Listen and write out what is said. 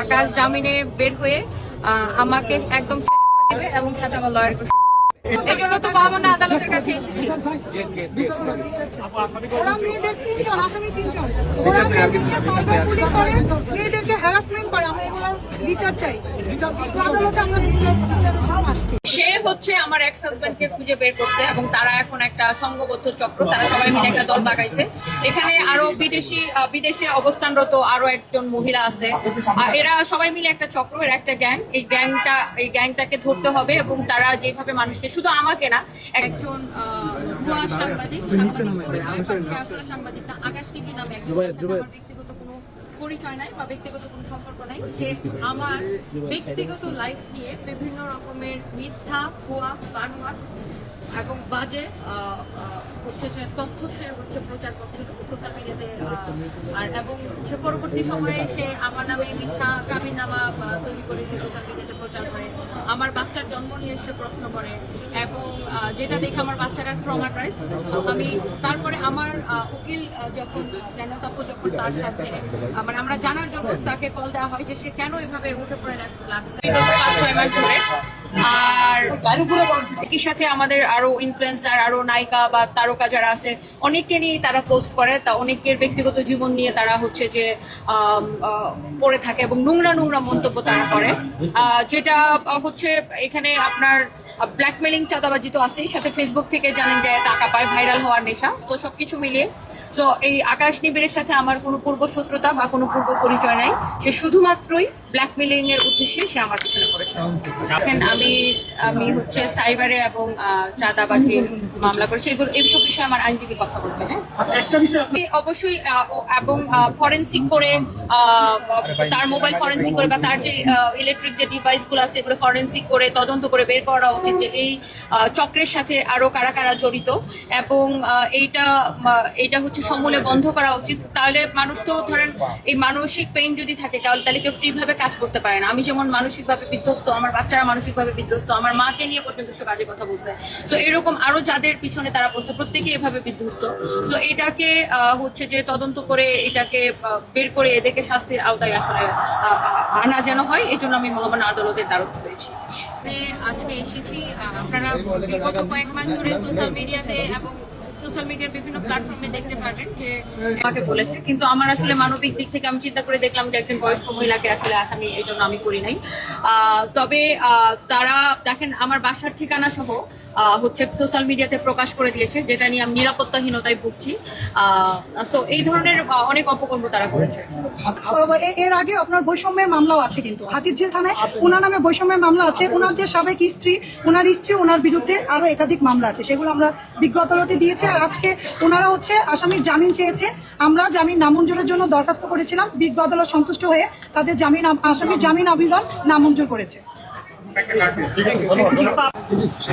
আকাশ জামিনে বের হয়ে আমাকে একদম শেষ করে দেবে এবং সাথে আমার লয়ারকে এই জন্য তো মহামান্য আদালতের কাছে এসেছি। ওরা মেয়েদের তিনজন আসামি তিনজন। ওরা মেয়েদেরকে সাইবার বুলিং করে মেয়েদেরকে হ্যারাসমেন্ট করে। আমরা এগুলোর বিচার চাই। আদালতে আমরা বিচার হচ্ছে আমার এক্স হাজবেন্ডকে খুঁজে বের করছে এবং তারা এখন একটা সংঘবদ্ধ চক্র। তারা সবাই মিলে একটা দল বাগাইছে। এখানে আরও বিদেশি বিদেশে অবস্থানরত আরও একজন মহিলা আছে। এরা সবাই মিলে একটা চক্র এর একটা গ্যাং। এই গ্যাংটা এই গ্যাংটাকে ধরতে হবে এবং তারা যেভাবে মানুষকে শুধু আমাকে না একজন সাংবাদিক সাংবাদিক আকাশ টিভি নামে একজন ব্যক্তিগত কোনো পরিচয় নাই বা ব্যক্তিগত কোনো সম্পর্ক নাই, সে আমার ব্যক্তিগত লাইফ নিয়ে বিভিন্ন রকমের মিথ্যা, ভুয়া বানোয়ার এবং আহ, হচ্ছে যে তথ্য সে হচ্ছে প্রচার করছিল সোশ্যাল মিডিয়াতে আর এবং সে পরবর্তী সময়ে সে আমার নামে মিথ্যা কামিন নামা তৈরি করে সে সোশ্যাল মিডিয়াতে প্রচার করে। আমার বাচ্চার জন্ম নিয়ে সে প্রশ্ন করে এবং যেটা দেখে আমার বাচ্চারা ট্রমাটাইজ আমি তারপরে আমার উকিল যখন জানাতাপ্য যখন তার সাথে মানে আমরা জানার জন্য তাকে কল দেওয়া হয় যে সে কেন এভাবে উঠে পড়ে লাগ- লাগছে। পাঁচ ছয় মাস ধরে। আর একই সাথে আমাদের আরও ইনফ্লুয়েন্সার আরও নায়িকা বা তারকা যারা আছে অনেককে নিয়ে তারা পোস্ট করে। তা অনেকের ব্যক্তিগত জীবন নিয়ে তারা হচ্ছে যে পড়ে থাকে এবং নোংরা নোংরা মন্তব্য তারা করে। যেটা হচ্ছে এখানে আপনার ব্ল্যাকমেলিং চাঁদাবাজি তো আছেই। সাথে ফেসবুক থেকে জানেন যে টাকা পায় ভাইরাল হওয়ার নেশা। তো সবকিছু মিলিয়ে তো এই আকাশ নিবিড়ের সাথে আমার কোনো পূর্ব শত্রুতা বা কোনো পূর্ব পরিচয় নাই। সে শুধুমাত্রই ব্ল্যাকমেলিং এর উদ্দেশ্যে সে আমার পিছনে পড়েছে। দেখেন আমি আমি হচ্ছে সাইবারে এবং মামলা করেছি। এগুলো এইসব বিষয়ে আমার আইনজীবী কথা বলবে হ্যাঁ? অবশ্যই এবং ফরেন্সিক করে তার মোবাইল ফরেন্সিক করে বা তার যে ইলেকট্রিক যে ডিভাইসগুলো আছে এগুলো ফরেন্সিক করে তদন্ত করে বের করা উচিত যে এই চক্রের সাথে আরও কারা কারা জড়িত এবং এইটা এটা হচ্ছে সমূলে বন্ধ করা উচিত। তাহলে মানুষ তো ধরেন এই মানসিক পেইন যদি থাকে তাহলে তাহলে কেউ ফ্রি ভাবে কাজ করতে পারে না। আমি যেমন মানসিক ভাবে বিধ্বস্ত, আমার বাচ্চারা মানসিক ভাবে বিধ্বস্ত, আমার মাকে নিয়ে পর্যন্ত সে বাজে কথা বলছে। তো এরকম আরও যাদের পিছনে তারা বসছে প্রত্যেকে এভাবে বিধ্বস্ত। তো এটাকে হচ্ছে যে তদন্ত করে এটাকে বের করে এদেরকে শাস্তির আওতায় আসলে আনা যেন হয় এই জন্য আমি মহামান্য আদালতের দ্বারস্থ হয়েছি। আজকে এসেছি আপনারা বিগত কয়েক মাস ধরে সোশ্যাল মিডিয়াতে এবং সোশ্যাল মিডিয়ার বিভিন্ন প্ল্যাটফর্মে দেখতে পারবেন যে আমাকে বলেছে। কিন্তু আমার আসলে মানবিক দিক থেকে আমি চিন্তা করে দেখলাম যে একজন বয়স্ক মহিলাকে আসলে আসামি, এই জন্য আমি করি নাই। তবে তারা দেখেন, আমার বাসার ঠিকানা সহ হচ্ছে সোশ্যাল মিডিয়াতে প্রকাশ করে দিয়েছে, যেটা নিয়ে আমি নিরাপত্তাহীনতায় ভুগছি। তো এই ধরনের অনেক অপকর্ম তারা করেছে। এর আগে আপনার বৈষম্যের মামলাও আছে কিন্তু। হাতিরঝিল থানায় ওনার নামে বৈষম্যের মামলা আছে। ওনার যে সাবেক স্ত্রী ওনার স্ত্রী ওনার বিরুদ্ধে আরও একাধিক মামলা আছে। সেগুলো আমরা বিজ্ঞ আদালতে দিয়েছি। আর আজকে ওনারা হচ্ছে আসামির জামিন চেয়েছে। আমরা জামিন নামঞ্জুরের জন্য দরখাস্ত করেছিলাম। বিজ্ঞ আদালত সন্তুষ্ট হয়ে তাদের জামিন, আসামির জামিন আবেদন নামঞ্জুর করেছে। জি।